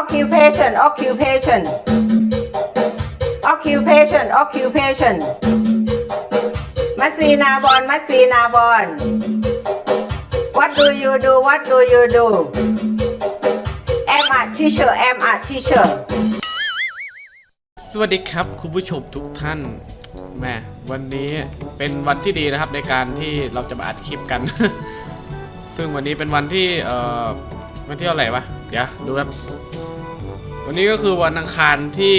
occupation occupation occupation occupation มัสซีนาบอนมัสซีนาบอน What do you do What do you do I'm a teacher I'm a teacher สวัสดีครับคุณผู้ชมทุกท่านแม่วันนี้เป็นวันที่ดีนะครับในการที่เราจะมาอัดคลิปกัน ซึ่งวันนี้เป็นวันที่เอ่อวันที่เท่าไหร่วะ เดี๋ยวดูครับ วันนี้ก็คือวันอังคารที่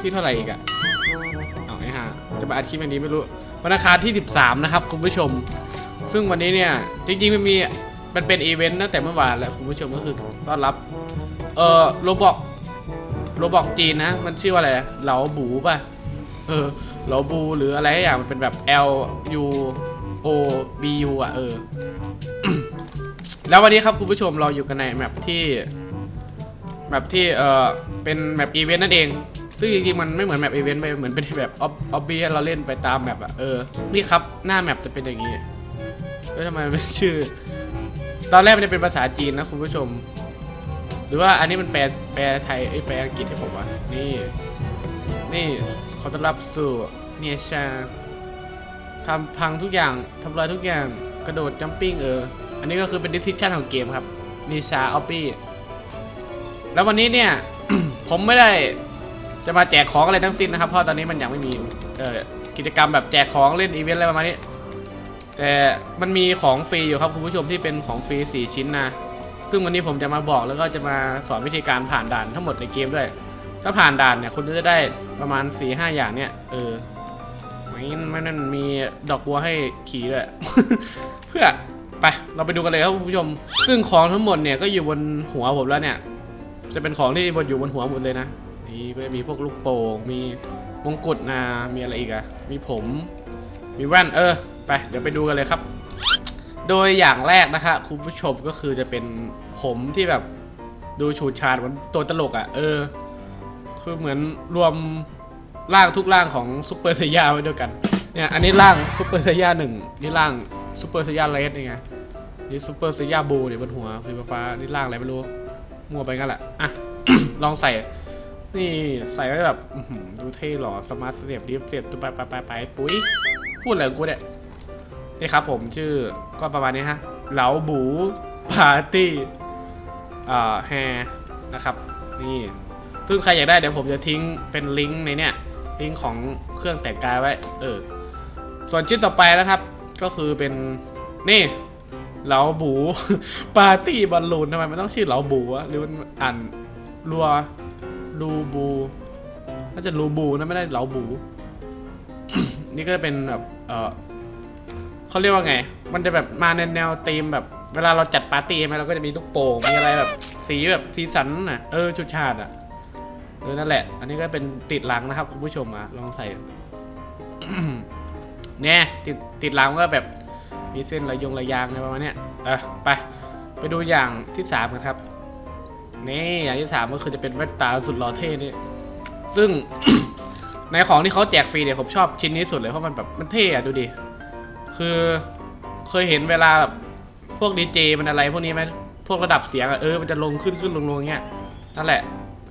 ที่เท่าไหร่อีกอะเอาไอ้ห่าจะมาอัดคลิปวันนี้ไม่รู้ วันอังคารที่ 13 นะครับคุณผู้ชม ซึ่งวันนี้เนี่ย จริงๆมันมีมันเป็นอีเวนต์ตั้งแต่เมื่อวานแล้วคุณผู้ชมก็คือต้อนรับ เอ่อโรบอกโรบอกจีนนะ มันชื่อว่าอะไรเหลาบูป่ะ เออเหลาบูหรืออะไรอย่างมันเป็นแบบ L U O B U อะเออ แล้ววันนี้ครับคุณผู้ชมเราอยู่กันในแมปที่ แมปที่เออเป็นแมปอีเวนต์นั่นเอง ซึ่งจริงๆมันไม่เหมือนแมปอีเวนต์ไปเหมือนเป็นแบบออฟบีเราเล่นไปตามแมปอะเออนี่ครับหน้าแมปจะเป็นอย่างนี้เอ้ยทำไมมันเป็นชื่อ ตอนแรกมันจะเป็นภาษาจีนนะคุณผู้ชม หรือว่าอันนี้มันแปลแปลไทยไอ้แปลอังกฤษให้ผมวะนี่นี่ขอต้อนรับสู่เนชาทำพังทุกอย่างทำลายทุกอย่างกระโดดจัมปิ้งเออ อันนี้ก็คือเป็นดิสทิชันของเกมครับนิชาออปปี้ แล้ววันนี้เนี่ย ผมไม่ได้จะมาแจกของอะไรทั้งสิ้นนะครับ เพราะตอนนี้มันยังไม่มีเอ่อกิจกรรมแบบแจกของเล่นอีเวนต์อะไรประมาณนี้ แต่มันมีของฟรีอยู่ครับคุณผู้ชมที่เป็นของฟรี4 ชิ้นนะซึ่งวันนี้ผมจะมาบอกแล้วก็จะมาสอนวิธีการผ่านด่านทั้งหมดในเกมด้วย ถ้าผ่านด่านเนี่ยคุณจะได้ประมาณ4ีหอย่างเนี่ยเออไม่ไม่นั่นมีดอกบัวให้ขี่ด้วย เพื่อไปเราไปดูกันเลยครับคุณผู้ชม ซึ่งของทั้งหมดเนี่ยก็อยู่บนหัวผมแล้วเนี่ย จะเป็นของที่บนอยู่บนหัวหมดเลยนะ นี่ก็จะมีพวกลูกโป่ง มีมงกุฎนะ มีอะไรอีกอะมีผม มีแว่น เออ ไป เดี๋ยวไปดูกันเลยครับ โดยอย่างแรกนะคะคุณผู้ชมก็คือจะเป็นผมที่แบบดูฉูดฉาดเหมือนตัวตลกอะ่ะเออ คือเหมือนรวมร่างทุกร่างของซูเปอร์เซย่าไว้ด้วยกัน เนี่ย อันนี้ร่างซูเปอร์เซย่าหนึ่งนี่ร่างซูเปอร์เซย่าเลสนี่ไงนี่ซูเปอร์เซย่าบูเนี่ยบนหัวสีฟ้านี่ร่างอะไรไม่รู้ มัวไปงั้นแหละอะ ลองใส่ นี่ใส่ไว้แบบดูเท่หรอ สมาร์ทเสียบดิฟเสียบตัวไปไปไปไปปุ๋ย พูดอะไรกูเนี่ย นี่ครับผมชื่อก็ประมาณนี้ฮะ เหลาบูปาร์ตี้อ่าแฮนะครับ นี่ ซึ่งใครอยากได้เดี๋ยวผมจะทิ้งเป็นลิงก์ในเนี้ยลิงก์ของเครื่องแต่งกายไว้ เออ ส่วนชิ้นต่อไปนะครับ ก็คือเป็นนี่ เหลาบูปาร์ตี้บอลลูนทำไมมันต้องชื่อเหลาบูวะหรือมันอ่านรัวรูบูน่าจะรูบูนะไม่ได้เหลาบู นี่ก็จะเป็นแบบเออเขาเรียกว่าไง มันจะแบบมาในแนวธีมแบบเวลาเราจัดปาร์ตี้ใช่ไหมเราก็จะมีลูกโป่งมีอะไรแบบสีแบบสีสันน่ะเออชุดชาติอะเออนั่นแหละ อันนี้ก็เป็นติดหลังนะครับคุณผู้ชมอะลองใส่เนี่ยติดติดหลังก็แบบ มีเส้นระยงระยางอะไรประมาณเนี้ยเออไปไปดูอย่างที่สามกันครับนี่อย่างที่สามก็คือจะเป็นแว่นตาสุดหล่อเท่นี่ซึ่ง ในของที่เขาแจกฟรีเนี่ยผมชอบชิ้นนี้สุดเลยเพราะมันแบบมันเท่อะดูดิคือเคยเห็นเวลาแบบพวกดีเจมันอะไรพวกนี้ไหมพวกระดับเสียงอะเออมันจะลงขึ้นขึ้นลงลงเงี้ยนั่นแหละ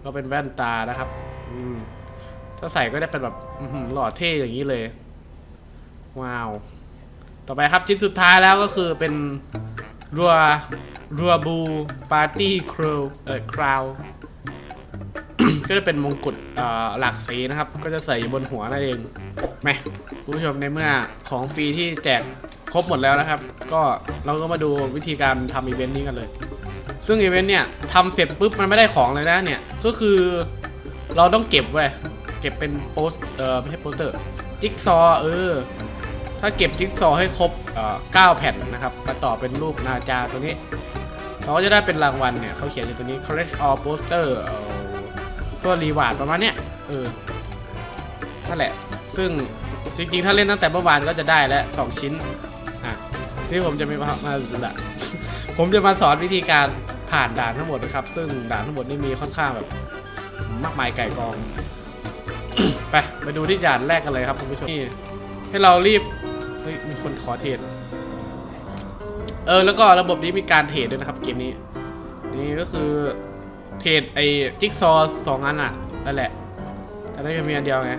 ก็เป็นแว่นตานะครับ อืมถ้าใส่ก็จะเป็นแบบอื้อหือหล่อเท่อย่างนี้เลย ว้าว ต่อไปครับชิ้นสุดท้ายแล้วก็คือเป็นรัวรัวบูปาร์ตี้ครูเออคราวก็จะเป็นมงกุฎอ่อหลากสีนะครับ ก็จะใส่อยู่บนหัวนั่นเองแหมคุณผู้ชมในเมื่อของฟรีที่แจกครบหมดแล้วนะครับ ก็เราก็มาดูวิธีการทำอีเวนต์นี้กันเลย ซึ่งอีเวนต์เนี่ยทำเสร็จปุ๊บมันไม่ได้ของเลยนะเนี่ย ก็คือเราต้องเก็บไว้เก็บเป็นโปสเออไม่ใช่โปสเตอร์จิ๊กซอเออ ถ้าเก็บจิ๊กซอให้ครบเอ่อ9แผ่นนะครับมาต่อเป็นรูปนาจาตัวนี้เขาก็จะได้เป็นรางวัลเนี่ยเขาเขียนอยู่ตัวนี้ collect all poster เอ่อตัวรีวาร์ดประมาณเนี้ยเออนั่นแหละ ซึ่งจริงๆ ถ้าเล่นตั้งแต่เมื่อวานก็จะได้แล้วสองชิ้นอะที่ผมจะมามาละผมจะมาสอนวิธีการผ่านด่านทั้งหมดนะครับ ซึ่งด่านทั้งหมดนี่มีค่อนข้างแบบมากมายไก่กอง ไปไปดูที่ด่านแรกกันเลยครับคุณผู้ชมนี่ให้เรารีบ เฮ้ยมีคนขอเทรดเออแล้วก็ระบบนี้มีการเทรดด้วยนะครับเกมนี้นี่ก็คือเทรดไอ้จิ๊กซอว์สองอันอะนั่นแหละ แต่ได้เพียงอันเดียวไง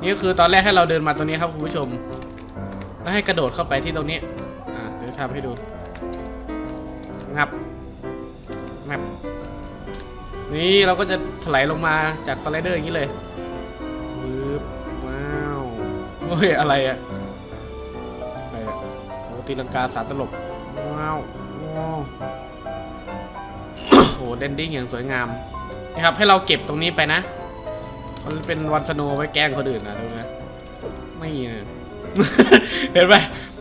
นี่ก็คือตอนแรกให้เราเดินมาตรงนี้ครับคุณผู้ชม แล้วให้กระโดดเข้าไปที่ตรงนี้อ่าเดี๋ยวทำให้ดูงับงับนี่เราก็จะถลายลงมาจากสไลเดอร์อย่างนี้เลยปึ๊บว้าวเฮ้ยอะไรอะอะ ตีลังกาสามตลบ ว้าวว้าวโอ้เดนดิ้งอย่างสวยงามนี่ครับให้เราเก็บตรงนี้ไปนะมันเป็นวันสโนว์ไว้แกล้งคนอื่นนะดูนะไม่นะเห็นไหม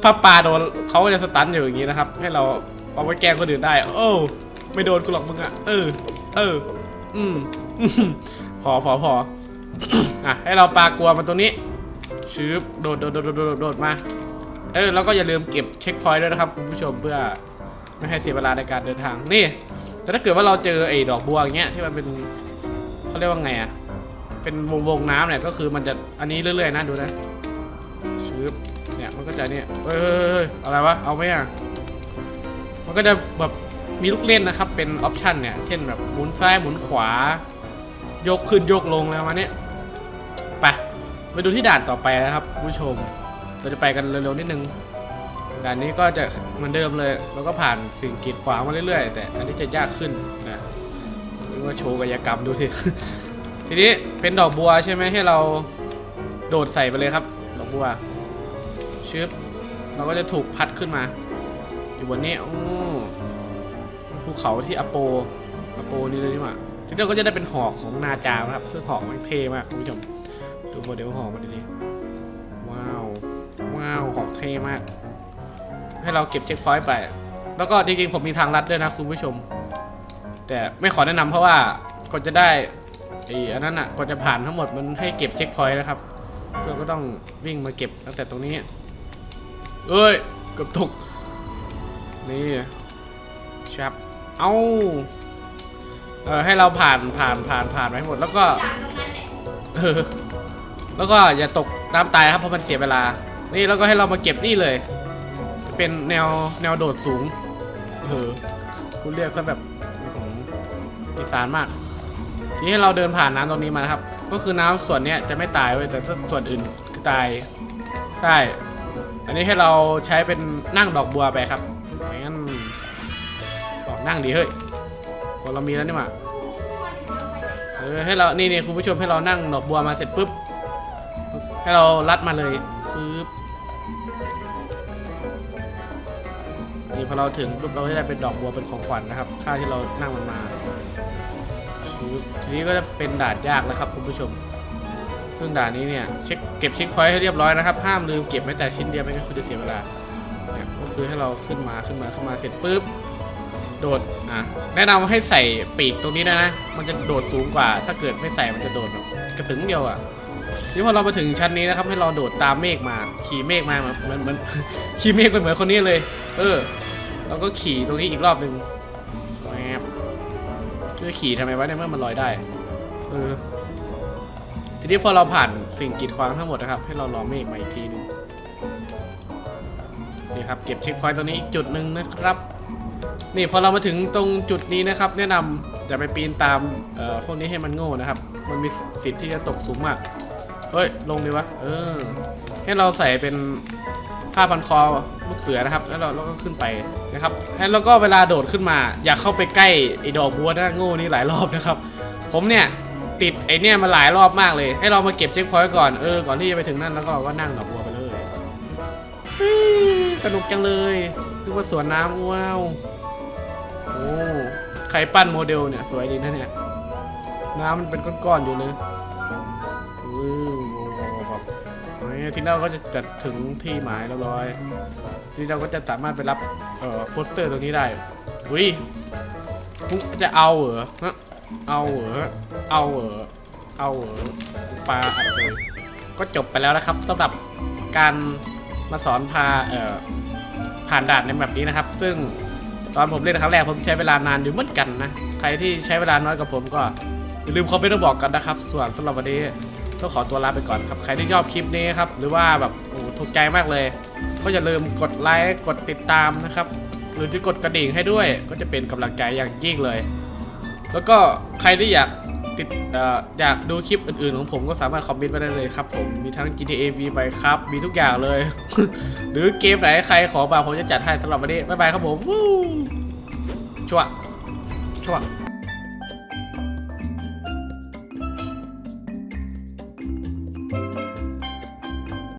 ถ้าปลาโดนเขาก็จะสตันอยู่อย่างนี้นะครับ ให้เราเอาไว้แกล้งคนอื่นได้ โอ้ไม่โดนกูหรอกมึงอะเออ เออ อืมอืมพอพอพออะให้เราปลากลัวมันตรงนี้ชืบโดดโดดโดดโดดโดดโดดมา เออแล้วก็อย่าลืมเก็บเช็คพอยต์ด้วยนะครับคุณผู้ชมเพื่อไม่ให้เสียเวลาในการเดินทางนี่แต่ถ้าเกิดว่าเราเจอไอ้ดอกบัวอย่างเงี้ยที่มันเป็นเขาเรียกว่าไงอะเป็นวงวงน้ำเนี่ยก็คือมันจะอันนี้เรื่อยๆนะดูนะชืบเนี่ยมันก็จะเนี่ยเอ้ยอะไรวะเอาไหมอะมันก็จะแบบมีลูกเล่นนะครับเป็นออปชันเนี่ยเช่นแบบหมุนซ้ายหมุนขวา ยกขึ้นยกลงอะไรประมาณเนี้ยไปไปดูที่ด่านต่อไปนะครับคุณผู้ชม เราจะไปกันเร็วๆนิดนึงด่านนี้ก็จะเหมือนเดิมเลยเราก็ผ่านสิ่งกีดขวางมาเรื่อยๆ แต่อันนี้จะยากขึ้นนะเรียกว่าโชว์กายกรรมดูสิทีนี้เป็นดอกบัวใช่ไหมให้เราโดดใส่ไปเลยครับ ดอกบัวชึบเราก็จะถูกพัดขึ้นมา อยู่บนนี้โอ้ภูเขาที่อโปอโปนี่เลยนี่หว่าทีนี้เราก็จะได้เป็นหอกของนาจานะครับซึ่งหอกมันเท่มากคุณผู้ชมดูโมเดลหอกมันดีๆ ว้าวหอกเท่มาก ให้เราเก็บเช็คพอยต์ไป แล้วก็จริงๆผมมีทางลัดด้วยนะคุณผู้ชม แต่ไม่ขอแนะนำเพราะว่าก่อนจะได้ไอ้อันนั้นอะก่อนจะผ่านทั้งหมดมันให้เก็บเช็คพอยต์นะครับซึ่งก็ต้องวิ่งมาเก็บตั้งแต่ตรงนี้ เอ้ยเกือบตก นี่ชับ เอาเออให้เราผ่านผ่านผ่านผ่านไปให้หมดแล้วก็เออแล้วก็อย่าตกน้ำตายครับเพราะมันเสียเวลา นี่แล้วก็ให้เรามาเก็บนี่เลย เป็นแนวแนวโดดสูงเออคุณเรียกซะแบบอื้อหืออีสานมาก ทีนี้ให้เราเดินผ่านน้ำตรงนี้มานะครับ ก็คือน้ำส่วนเนี้ยจะไม่ตายเว้ยแต่ถ้าส่วนอื่นคือตายใช่อันนี้ให้เราใช้เป็นนั่งดอกบัวไปครับไม่งั้นบอกนั่งดีเฮ้ยพอเรามีแล้วนี่หว่าเออให้เรานี่นี่คุณผู้ชมให้เรานั่งดอกบัวมาเสร็จปุ๊บให้เราลัดมาเลยฟืบ นี่พอเราถึงปุ๊บเราจะได้เป็นดอกบัวเป็นของขวัญนะครับ ค่าที่เรานั่งมันมาทีนี้ก็จะเป็นด่านยากแล้วครับคุณผู้ชม ซึ่งด่านนี้เนี่ยเช็คเก็บเช็คพอยต์ให้เรียบร้อยนะครับห้ามลืมเก็บแม้แต่ชิ้นเดียวไม่งั้นคุณจะเสียเวลาเนี่ยก็คือให้เราขึ้นมาขึ้นมาขึ้นมาเสร็จปุ๊บโดดอะแนะนำให้ใส่ปีกตรงนี้ด้วยนะ มันจะโดดสูงกว่า ถ้าเกิดไม่ใส่มันจะโดดกระตึงเดียวอะนี่พอเรามาถึงชั้นนี้นะครับให้เราโดดตามเมฆมา ขี่เมฆมาเหมือนเหมือนเหมือนขี่เมฆไปเหมือนคนนี้เลย เออ เราก็ขี่ตรงนี้อีกรอบหนึ่งแวบจะขี่ทำไมวะในเมื่อมันลอยได้ เออ ทีนี้พอเราผ่านสิ่งกีดขวางทั้งหมดนะครับ ให้เรารอเมฆมาอีกทีหนึงนี่ครับเก็บเช็คพอยต์ตรงนี้อีกจุดหนึ่งนะครับ นี่พอเรามาถึงตรงจุดนี้นะครับ แนะนำอย่าไปปีนตามเอ่อพวกนี้ให้มันโง่นะครับ มันมีสิทธิ์ที่จะตกสูงมาก เฮ้ย ลงดีวะ เออ ให้เราใส่เป็น ผ้าพันคอลูกเสือนะครับ แล้วเราเราก็ขึ้นไปนะครับแล้วก็เวลาโดดขึ้นมา อย่าเข้าไปใกล้ไอ้ดอกบัวหน้าโง่นี่หลายรอบนะครับ ผมเนี่ยติดไอ้เนี่ยมาหลายรอบมากเลย ให้เรามาเก็บเช็คพอยต์ก่อนเออก่อนที่จะไปถึงนั่นแล้วก็ก็นั่งดอกบัวไปเลยสนุกจังเลยนึกว่าสวนน้ำว้าวโอ้ใครปั้นโมเดลเนี่ยสวยดีนะเนี่ยน้ำมันเป็นก้อนๆอยู่เลย ทีนี้เราก็จะจัดถึงที่หมายเรียบร้อย ทีนี้เราก็จะสามารถไปรับเอ่อโปสเตอร์ตรงนี้ได้อุ้ยจะเอาเหรอเอาเหรอเอาเหรอเอาเหรอปลาอัดเลยก็จบไปแล้วนะครับสำหรับการมาสอนพาเอ่อผ่านด่านในแบบนี้นะครับ ซึ่งตอนผมเล่นครั้งแรกผมใช้เวลานานอยู่เหมือนกันนะ ใครที่ใช้เวลาน้อยกว่าผมก็อย่าลืมคอมเมนต์มาบอกกันนะครับ ส่วนสำหรับวันนี้ ต้องขอตัวลาไปก่อนครับ ใครที่ชอบคลิปนี้ครับ หรือว่าแบบโอ้ถูกใจมากเลย ก็อย่าลืมกดไลค์กดติดตามนะครับ หรือที่กดกระดิ่งให้ด้วย ก็จะเป็นกำลังใจอย่างยิ่งเลย แล้วก็ใครที่อยากติดออยากดูคลิปอื่นๆของผมก็สามารถคอมเมนต์ไว้ได้เลยครับผมมีทั้ง GTA V ไปครับ มีทุกอย่างเลย หรือเกมไหนใครขอมาผมจะจัดให้สำหรับวันนี้ บ๊ายบายครับผมชั่วชั่ว